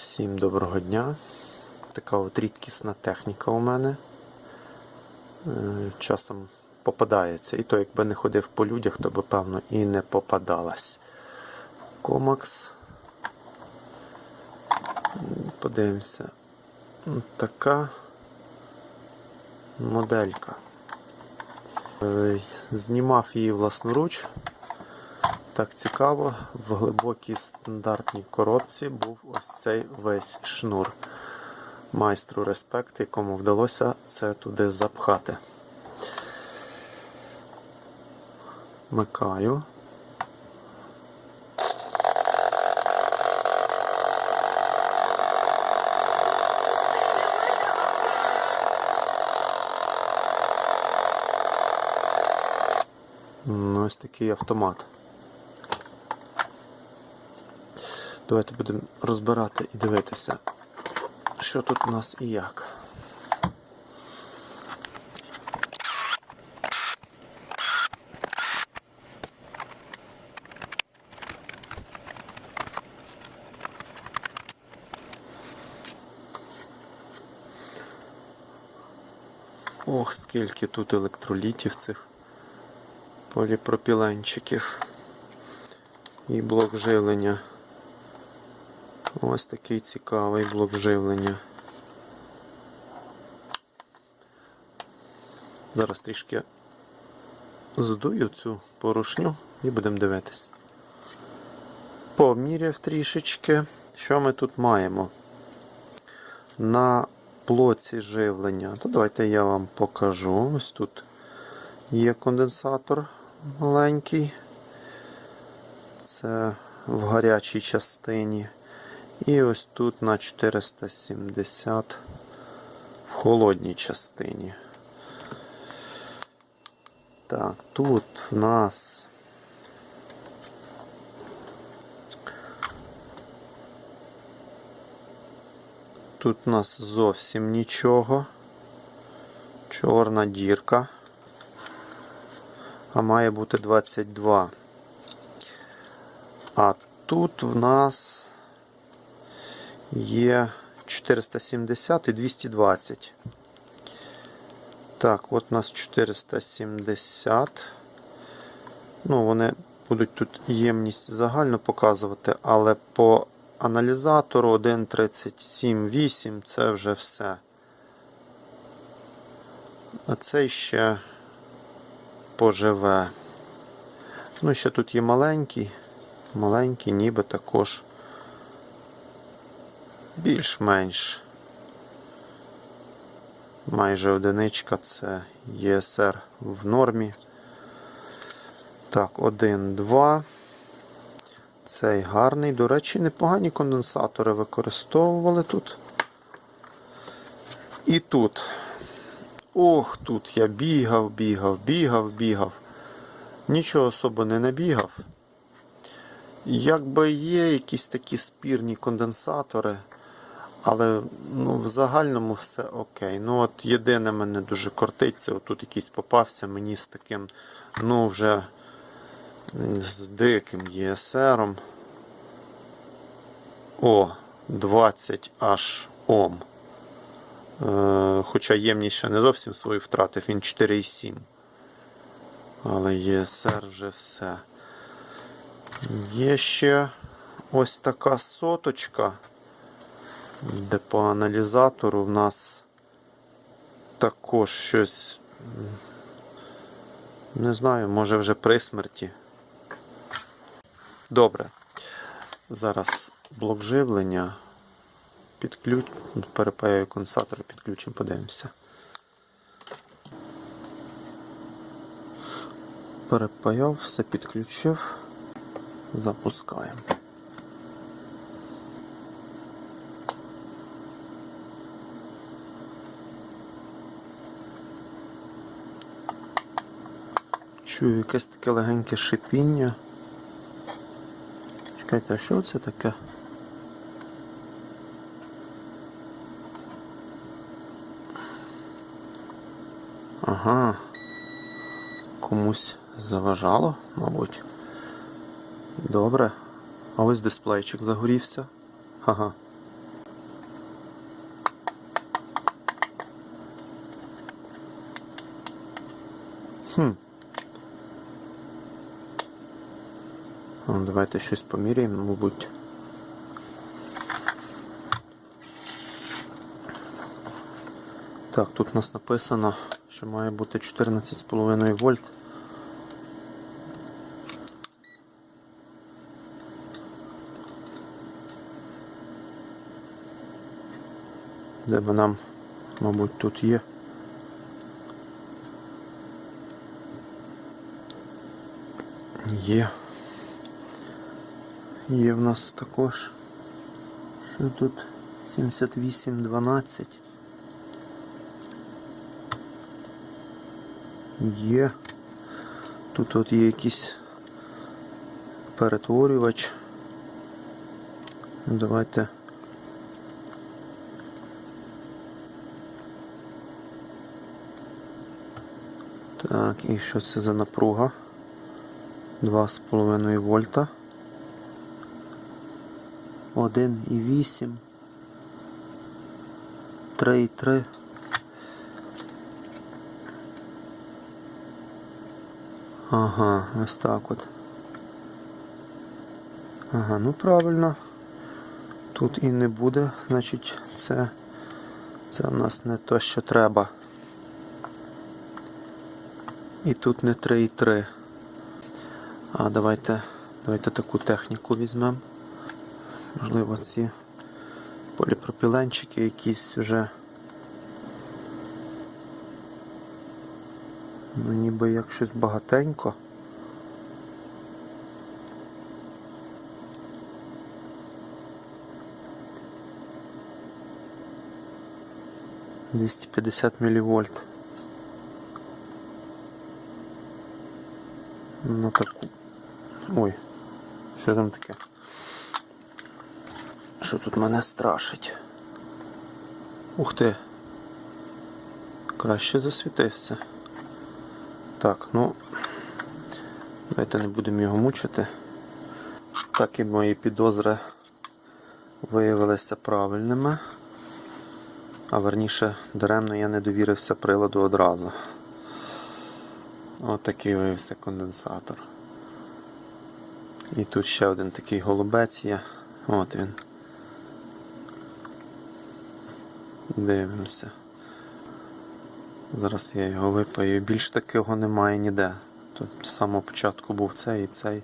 Всім доброго дня. Така от рідкісна техніка у мене. Е, Часом попадається. І то, якби не ходив по людях, то би, певно, і не попадалась. Комакс. Подивимося. Така моделька. Е, Знімав її власноруч. Так цікаво, в глибокій стандартній коробці був ось цей весь шнур. Майстру респект, якому вдалося це туди запхати. Микаю. Ну, Ось такий автомат. Давайте будемо розбирати і дивитися, що тут у нас і як. Ох, скільки тут електролітів цих поліпропіленчиків і блок живлення. Ось такий цікавий блок живлення. Зараз трішки здую цю порушню і будемо дивитись. Поміряв трішечки. Що ми тут маємо? На блоці живлення. То давайте я вам покажу. Ось тут є конденсатор маленький. Це в гарячій частині. І ось тут на 470 в холодній частині. Так, тут в нас тут у нас зовсім нічого. Чорна дірка. А має бути 22. А тут в нас є 470 і 220. Так, от у нас 470. Ну, вони будуть тут ємність загально показувати, але по аналізатору 1.37.8 це вже все. А цей ще поживе. Ну, ще тут є маленький. Маленький, ніби також більш-менш. Майже одиничка це ЄСР в нормі. Так, 1, 2. Цей гарний. До речі, непогані конденсатори використовували тут. І тут. Ох, тут я бігав, бігав, бігав, бігав. Нічого особо не набігав. Якби є якісь такі спірні конденсатори, але ну, в загальному все окей. Ну от єдине мене дуже кортить, це отут якийсь попався мені з таким, ну вже з диким ЄСРом. О, 20 аж Ом. Е, хоча ємність ще не зовсім свою втратив, він 4,7. Але ЄСР вже все. Є ще ось така соточка, де по аналізатору в нас також щось, не знаю, може вже при смерті. Добре. Зараз блок живлення. Підключ... Перепаяю конденсатор, підключимо, подивимося. Перепаяв, все підключив. Запускаємо. чую якесь таке легеньке шипіння. Чекайте, а що це таке? Ага, комусь заважало, мабуть. Добре. А ось дисплейчик загорівся. Ага. Хм. Ну, давайте щось поміряємо, мабуть. Так, тут у нас написано, що має бути 14,5 вольт. Де би нам, мабуть, тут є. Є. Є в нас також. Що тут? 7812. Є. Тут от є якийсь перетворювач. Давайте. Так, і що це за напруга? 2,5 вольта. 1,8. 3,3. Ага, ось так от. Ага, ну правильно. Тут і не буде, значить це, це в нас не то, що треба. І тут не 3,3. А давайте, давайте таку техніку візьмемо. Можливо, ці поліпропіленчики якісь вже. Ну, ніби як щось багатенько. Двісті п'ятдесят мілівольт. Ну таку. Ой, що там таке? Що тут мене страшить? Ух ти. Краще засвітився. Так, ну давайте не будемо його мучити. Так і мої підозри виявилися правильними. А верніше, даремно я не довірився приладу одразу. Ось такий виявився конденсатор. І тут ще один такий голубець є. От він. Дивимося. Зараз я його випаю. Більш такого немає ніде. Тут з самого початку був цей і цей.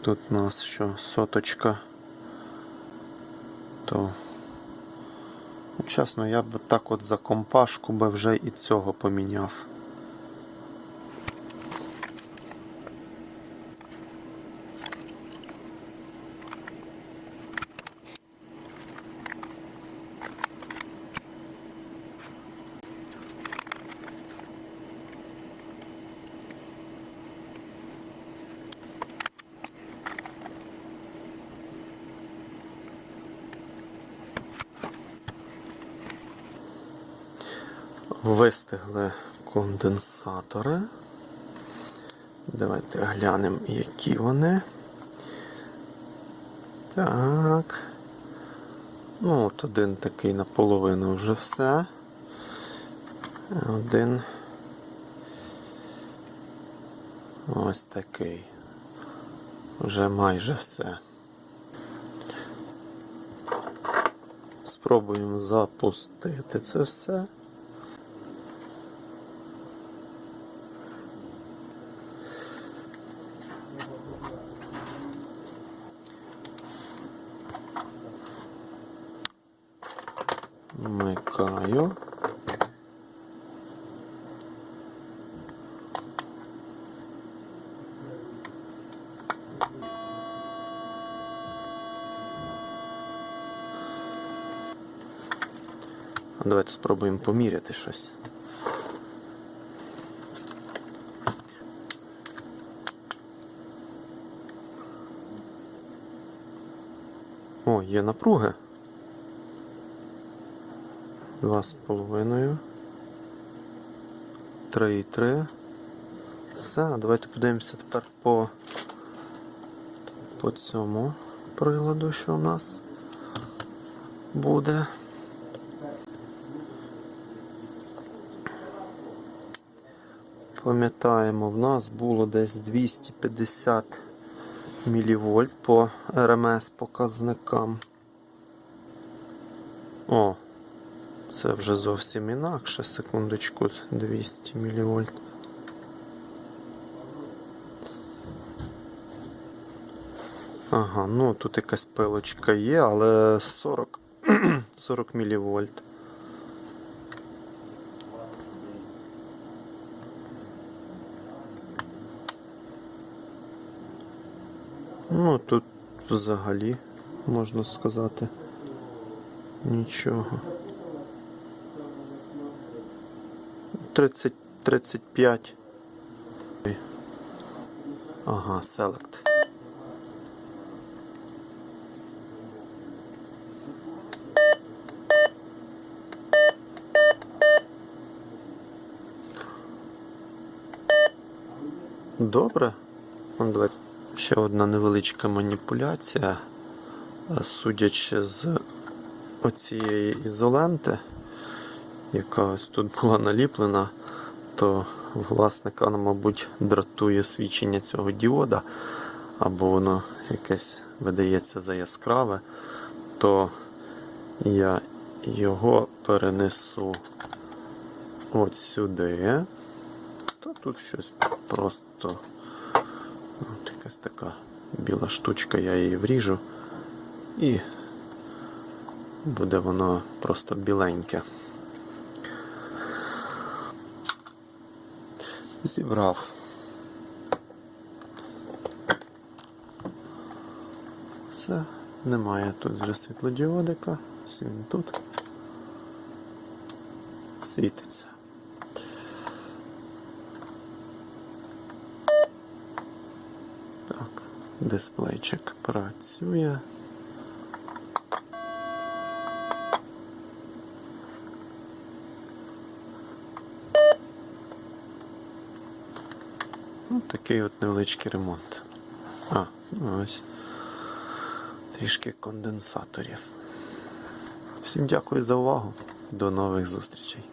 Тут у нас що соточка. То ну, чесно, я б так от за компашку би вже і цього поміняв. Вистигли конденсатори. Давайте глянемо, які вони. Так. Ну, от один такий наполовину вже все. Один. Ось такий. Вже майже все. Спробуємо запустити це все. Вмикаю. А Давайте спробуємо поміряти щось. О, є напруги. Два з половиною. Три і три. Все, давайте подивимося тепер по, по цьому приладу, що у нас буде. Пам'ятаємо, в нас було десь 250 мВ по РМС показникам. О, це вже зовсім інакше. Секундочку, 200 мВ. Ага, ну тут якась пилочка є, але 40, 40 мВ. Ну, тут взагалі, можна сказати, нічого. 30, 35. Ага, селект. Добре. Ну, давай ще одна невеличка маніпуляція. Е, Судячи з оцієї ізоленти, яка ось тут була наліплена, то власника, мабуть, дратує свідчення цього діода, або воно якесь видається за яскраве, то я його перенесу от сюди. То тут щось просто якась така біла штучка, я її вріжу і буде воно просто біленьке. Зібрав. Все, немає тут вже світлодіодика, він тут світиться. Так, дисплейчик працює. Ну, такий от невеличкий ремонт. А, ну ось трішки конденсаторів. Всім дякую за увагу. До нових зустрічей.